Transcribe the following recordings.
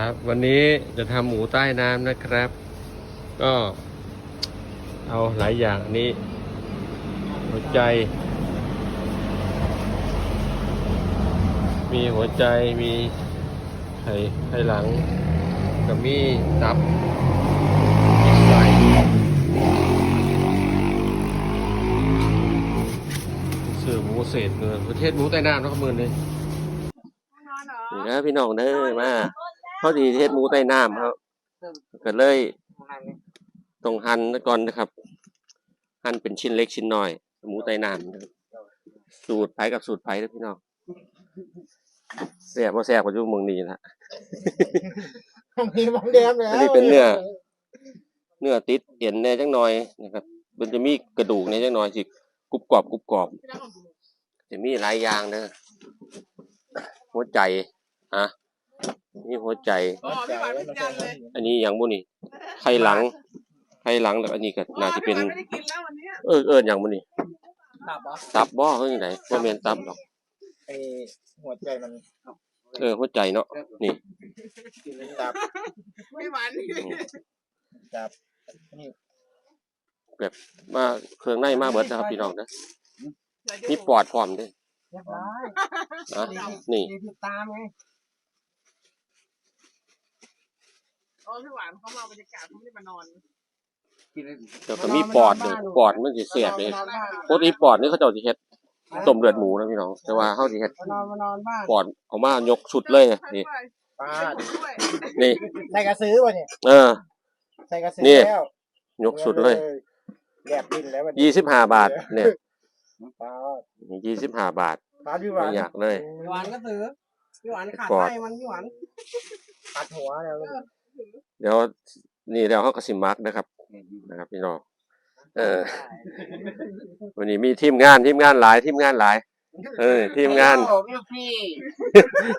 ครับ วันนี้จะทำหมูใต้น้ำนะครับ ก็เอาหลายอย่างอันนี้ หัวใจ มีหัวใจมีไข่ไข่หลังกับมีตับมีไส้เสือหมูเศษเงินประเทศหมูใต้น้ำเนาะครับมือเลยนอนเหรอนี่นะพี่น้องเด้อมา พอดีเทศหมูใต้น้ำครับก็เลยต้องหั่นก่อนนะครับ หั่นเป็นชิ้นเล็กชิ้นน้อย หมูใต้น้ำนะครับสูตรไผ่กับสูตรไผ่นะพี่น้องแซ่บว่าแซ่บกว่าอยู่เมืองนี้ละมีมองเดิมแล้วอันนี้เป็นเนื้อเนื้อติดเอ็นแน่จังหน่อยนะครับ มันจะมีกระดูกแน่จังหน่อยสิกรุบกรอบกรุบกรอบจะมีหลายอย่างเด้อหัวใจฮะ นี่หัวใจ อ๋อพี่หวานเป็นยันเลยอันนี้อย่างบุนี่ไข่หลังไข่หลังแล้วอันนี้ก็น่าจะเป็นพี่หวไม่ได้กินแล้ววันเนี้ยเออเอออย่างบุนี่ตับเหรอตับบ่เฮ้ยไหนบ่แม่นตับหรอกไอหัวใจมันเออหัวใจเนาะนี่ตับพี่หวานนี่อืมตับนี่มาเครื่องในมาเบิดนะครับพี่น้องนะมีปอดพร้อมเด้วยเรียบร้อยนะนี่นี่คือตามไง อ๋อพี่หวานเขามาบรรยากาศเขาไม่ได้มานอนเดี๋ยวก็มีปอดด้วยปอดมันสิเสียบเลยปกติปอดนี่เขาเจ้าสิเฮ็ดต้มเลือดหมูนะพี่น้อง แต่ว่าเฮาสิเฮ็ดมานอนมานอนบ้านปอดเอามายกชุดเลยนี่ ป้าด้วยนี่ได้กระซื้อวะเนี่ยเออ ใส่กระซื้อนี่ แล้วยกชุดเลยแดบดินแล้ววันนี้ยี่สิบห้าบาท เนี่ยป้ายี่สิบห้าบาทป้าพี่หวาไม่นอยากเลย พี่หวานก็ซื้อพี่หวานขาดปอดให้มันพี่หวานตัดหัวแล้ว เดี๋ยวนี่เดี๋ยวเขาก็สิมักนะครับนะครับ พี่น้องเออ วันนี้มีทีมงานทีมงานหลายทีมงานหลาย เออ ทีมงานโอ้พี่พี่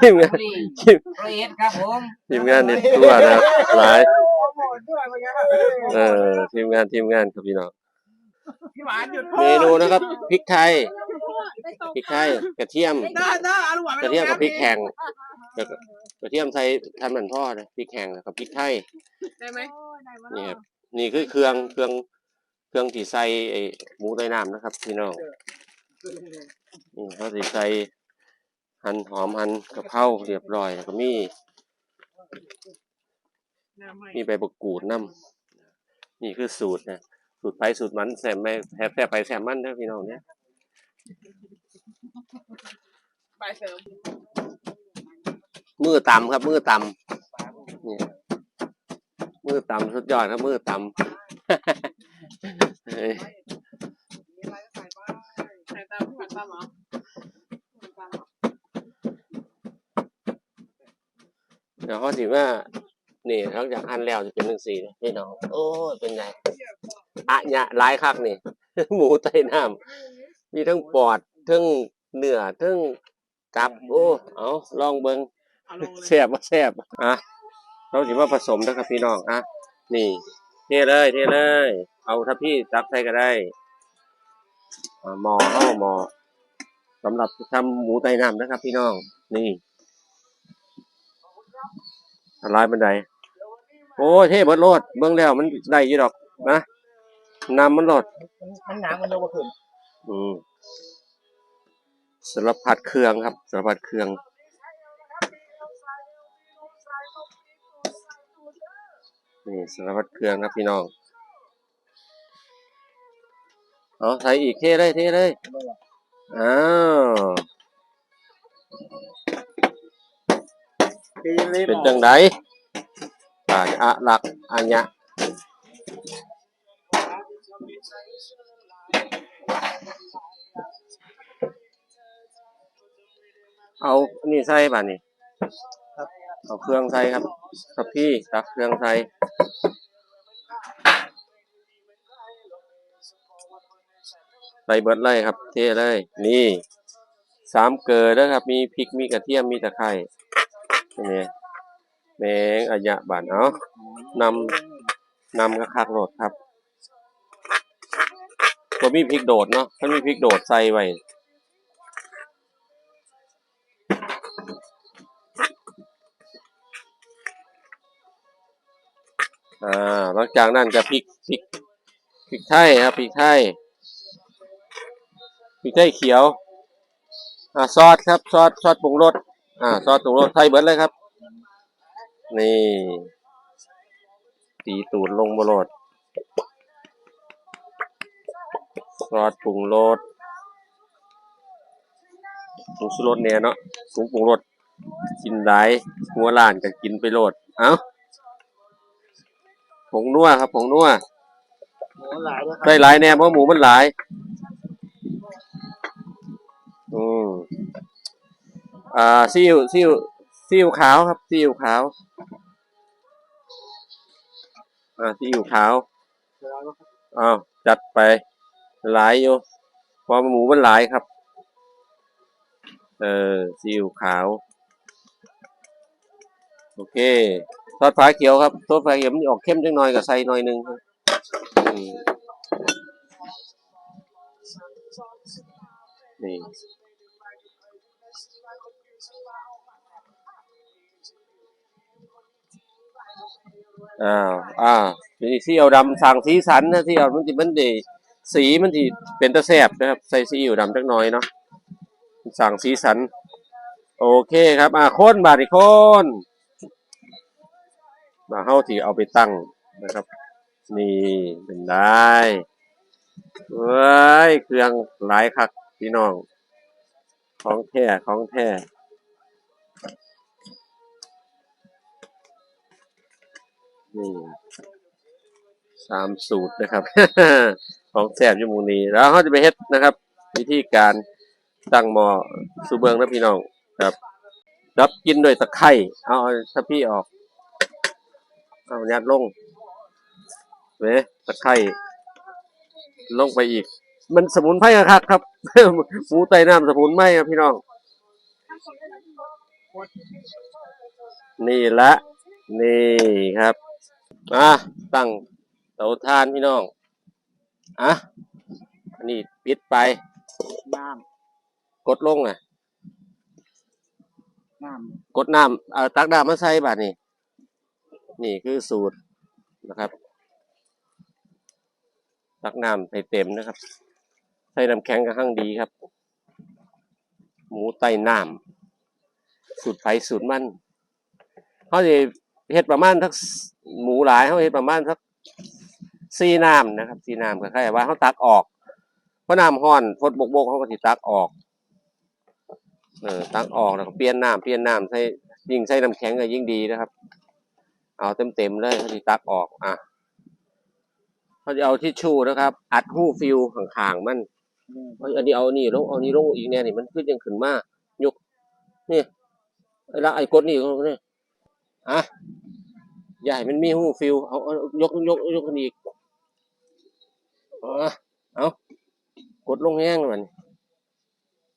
ทีมงานพี่ทีมเรดครับผมทีมงานนี่ตัวนะครับหลายโอ้โหด้วยเหมือนกันเออทีมงานทีมงานครับพี่น้องพี่หวานหยุดเมนูนะครับพริกไทยพริกไทยกระเทียมได้ได้เอาลูกหวานกระเทียมกับพริกแห้งแล้ว ก็กระเทียมใส่ทำเหมือนพ่อนะพริกแห้งแล้วก็พริกไทย ได้ไหมนี่ครับนี่คือเครื่องเครื่องเครื่องที่ใส่ไอ้หมูใต้น้ำนะครับพี่น้องนี่เขาสิใส่หั่นหอมหั่นกะเพราเรียบร้อยแล้วก็มีมีใบบักกูดน้ำนี่คือสูตรนะสูตรไปสูตรมันแซมไม่แทบแทบไปแซมมันเด้อพี่น้องเนี่ยไปเสริม มือต่ำครับมือต่ำนี่มือต่ำสุดยอดครับมือตำเฮ้ยมีอะไรก็ใส่บ้างใส่ตามพี่หวานตามเหรอตามเดี๋ยวเขาสิว่านี่หลังจากหั่นแล้วจะเป็นหนึ่งสีนะพี่น้อง โอ้ยเป็นไงอะเนี่ยหลายคักนี่ หมูใต้น้ำมีทั้งปอดทั้งเนื้อทั้งตับ โอ้ เอาลองเบิง เอาลงเลยแซ่บว่าแซ่บอะเราสิมาผสมนะครับพี่น้องอะนี่ เทเลยเทเลย เอาถ้าพี่ตักใส่ก็ได้อ่าหม้อเข้าหม้อสำหรับทำหมูใต้น้ำนะครับ พี่น้อง นี่อะไรบันไดโอ้ยเทเบิดโลดเบิ่งแล้วมันได้อยี่ดอกนะนำมันโลดมันหนักมันโยกขึ้นอืมสารพัดเครื่องครับสารพัดเครื่อง นี่สารพัดเครื่องครับพี่น้อง เอาใส่อีกเทเลยเทเลย อ้าวเป็นจังไดอ่าอะหลักอัญญะเอานี่ใส่ป่ะนี่เอาเครื่องใส่ครับ ครับพี่ตักเครื่องใส่ ใส่เบิดเลยครับ เทเลยนี่สามเกลือแล้วครับ มีพริกมีกระเทียมมีตะไคร้นี่แมงอัญญะบานเอานำนำกระคักโหลดครับตัวมีพริกโดดเนาะถ้ามีพริกโดดใส่ไว้อ่าหลังจากนั้นจะพริกพริก พริกไทยครับพริกไทยพริกไทยเขียว อ่าซอสครับซอสซอสปรุงรสอ่าซอสปรุงรสไทยเบิร์ดเลยครับ นี่ตีตูดลงบรดซอสปรุงรสปรุงรสเนี่ยเนาะปรุงปรุงรสกินได้หัวล้านก็กินไปโลด เอ้าผงนัวครับผงนัว ได้หลายแน่เพราะหมูมันหลาย อืมอ่าซีอิ๊วซีอิ๊วซีอิ๊วขาวครับซีอิ๊วขาว อ่าซีอิ๊วขาวอ้าวจัดไป หลายอยู่เพอหมูมันหลายครับ เออซีอิ๊วขาว โอเคทอดฟ้าเขียวครับทอดฟ้าเขียวมันออกเข้มจังหน่อยกับใส่หน่อยนึงครับ นี่อ้าวอ้าวทีนี้ซีอิ๊วดำสั่งสีสันนะที่เอามันจิมันดีสีมันที่เป็นตะแสบนะครับ ใส่ซีอิ๊วดำจักน่อยเนาะสั่งสีสัน โอเคครับอ่าโคนบาดอีกโคนมาเฮาที่เอาไปตั้งนะครับ นี่เป็นได้เว้ยเครื่องหลายคัก พี่น้อง ของแท้ของแท้นี่สามสูตรนะครับ ของแซ่บอยูหมูนี้แล้วเขาจะไปเฮ็ดนะครับ วิธีการตั้งหม้อสูเบิงนะพี่น้องครับรับกินด้วยตะไคร้เอาเอาถ้าพี่ออก เอายัดลงเว้ตะไคร้ลงไปอีก มันสมุนไพรคักครับหมูไตน้ำสมุนไพรครับพี่น้อง นี่ละ นี่ครับอะตั้งเตาถ่านพี่น้องอะอันนี้ปิดไปน้กดลงอะำน้กดน้ำเอาตักน้ำมาใส่บาดนี่นี่คือสูตรนะครับ ตักน้ำให้เต็มนะครับใส่น้ำแข็งกระหั่งดีครับ หมูไต้น้ำสูตรไผสูตรมันเขาจะเฮ็ดประมาณทักหมูหลายเขาเฮ็ดประมาณทักสีน้ำนะครับสีน้ำก็แค่ว่าเขาตักออกเพราะน้ำห้อนพดบกบกเขาก็สิตักออกเออตักออกแล้วก็เปลี่ยนน้ำเปลี่ยนน้ำใส่ยิ่งใส่น้ำแข็งก็ยิ่งดีนะครับ เอาเต็มเต็มๆเลยเขาสิตักออกอะเขาจะเอาทิชชู่นะครับ อัดหูฟิวห่างๆมัน เอ้ยอันนี้เอานี่ลงเอานี่ลงอีกแน่นี่มันขึ้นยังขึ้นมากยกนี่ไอ้ละไอ้กดนี่ลงนี่ยอะอย่าให้มันมีหูฟิวเอายกยกยกคนอีกเอาอ่เอากดลงแห้งมัน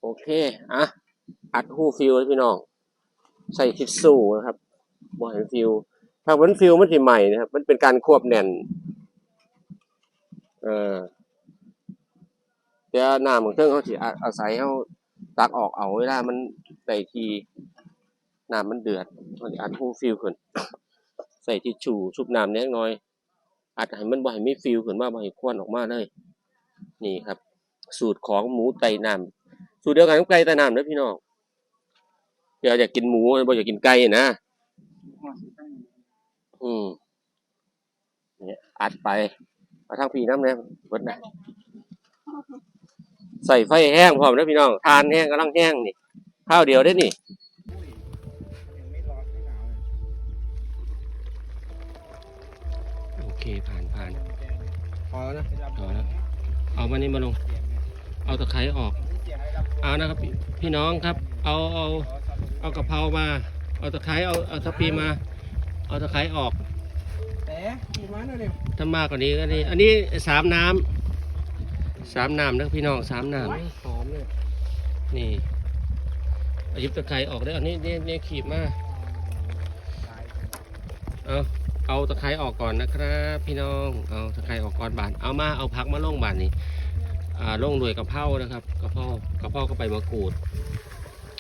โอเคอะอัดหูฟิวเลยพี่น้องใส่ทิชชู่นะครับบ่ให้ฟิวถ้ามันฟิวมันสิใหม่นะครับ มันเป็นการควบแน่น เออ แต่น้ำของเครื่องเขาสิอาอาศัยเขาตักออกเอาเวลามันได้ทีน้ำมันเดือดเขาสิอัดหูฟิลขึ้น ใส่ทิชชู่ชุบน้ำเล็กน้อยอัดให้มันบ่ให้มีฟิลขึ้นมาบ่ให้ควันออกมาเลย นี่ครับ สูตรของหมูไตน้ำสูตรเดียวกันกับไก่ไตน้ำเด้อพี่น้องเดี๋ยวอยากกินหมูบ่อยากกินไก่นะอืมเนี่ยอัดไปเอาทั้งพี่น้ำเนี่ยเบิดนะ ใส่ไฟแห้งพร้อมนะพี่น้อง ทานแห้งกำลังแห้งนี่ ข้าวเดียวได้นี่ไม่ร้อนไม่หนาวโอเคผ่านผ่านพอแล้วนะพอแล้วเอามานี่มาลง เอาตะไคร้ออก เอานะครับพี่พี่น้องครับ เอาเอาเอากะเพรามา เอาตะไคร้เอาเอาทัพพีมา เอาตะไคร้ออกแต่กี่มันเดี๋ยวถ้ามากกว่านี้ก็นี่อันนี้สามน้ำ สามน้ำนะพี่น้องสามน้หอมเลยำนี่เอาหยิบตะไคร้ออกได้อันนี้นี่นี่ขีบมาเอาเอาตะไคร้ออกก่อนนะครับ พี่น้องเอาตะไคร้ออกก่อนบานเอามาเอาผักมาลงบานนี่อ่าลงด้วยกะเพรานะครับกะเพรากะเพราก็ไปมะกรูด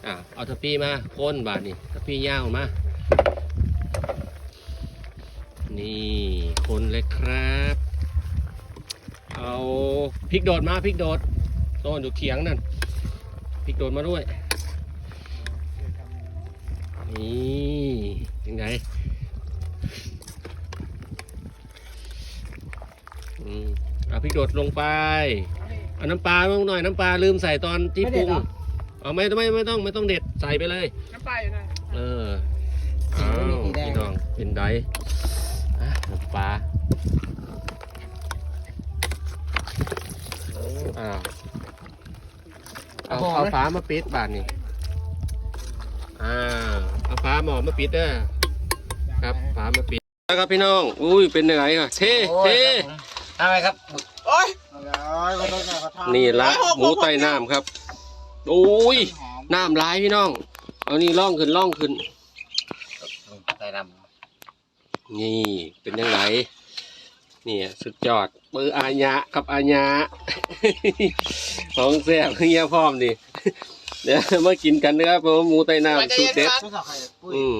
อ่าเอาตะปีมาโค่นบานนี่ตะปีย่างมานี่คนเลยครับ เอาพริกโดดมาพริกโดดต้นอยู่เขียงนั่นพริกโดดมาด้วยนี่ยังไงอืมเอาพริกโดดลงไปเอาน้ำปลาลงหน่อยน้ำปลาลืมใส่ตอนที่ปรุงเอาไม่ไม่ไม่ต้องไม่ต้องเด็ดใส่ไปเลยน้ำปลาอยู่ไหนเอออ้าวพี่น้องเป็นไดอะน้ำปลาอ้าว เอาเอาฟ้ามาปิดบาทนี่อ่าเอาฟ้าหมอมาปิดเด้อครับฟ้ามาปิดแล้วครับพี่น้อง อุ้ยเป็นยังไงอะเท่เท่ทำไมครับโอ้ยนี่ละหมูใต้น้ำครับโอ้ยน้ำลายพี่น้อง เอานี่ล่องขึ้นล่องขึ้นใส่ดนี่เป็นยังไง นี่สุดยอดเบอร์อาญะกับอาญะของแซ่บเฮียพร้อมดิเดี๋ยวมากินกันนะครับผมหมูไต้น้ำสูตรเด็ดำอืม